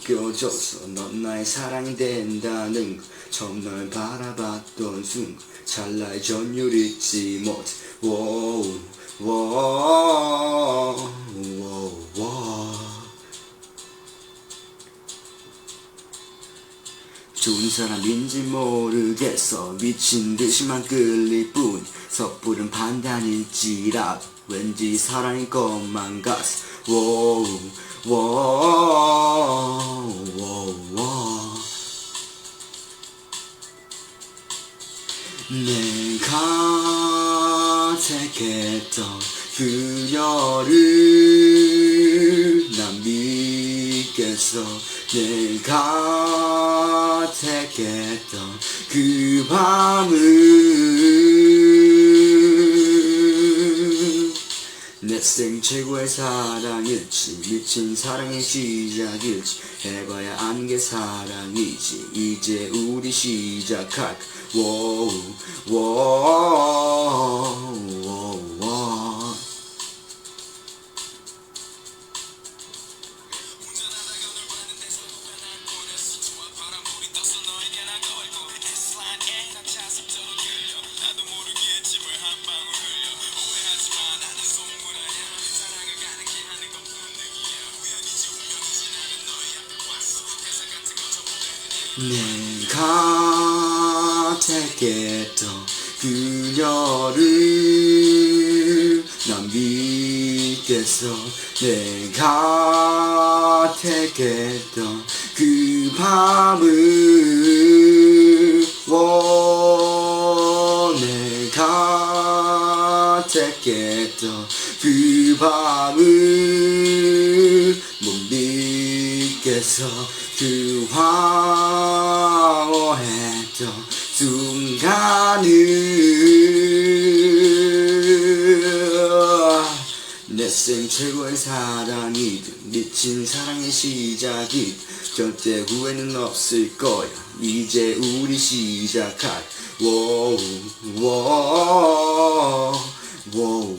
느껴져서 넌 나의 사랑이 된다는 걸 처음 널 바라봤던 순간 찰나의 전율 잊지 못해. 워우 워우 워우. 좋은 사람인지 모르겠어. 미친 듯이만 끌릴 뿐. 섣부른 판단일지라도 왠지 사랑일 것만 같아. 워우 워우 워우 내가 택했던 그녀를 난 믿겠어. 내가 택했던 그 밤은 내생 최고의 사랑일지 미친 사랑의 시작일지 해봐야 아는 게 사랑이지. 이제 우리 시작할까 워우 워우 내가 택했던 그녀를 난 믿겠어. 내가 택했던 그 밤을 워 내가 택했던 그 밤을 못 믿겠어 그 황홀했던 순간을 내 생 최고의 사랑이든 미친 사랑의 시작이든 절대 후회는 없을 거야. 이제 우리 시작할. 워우 워우 워우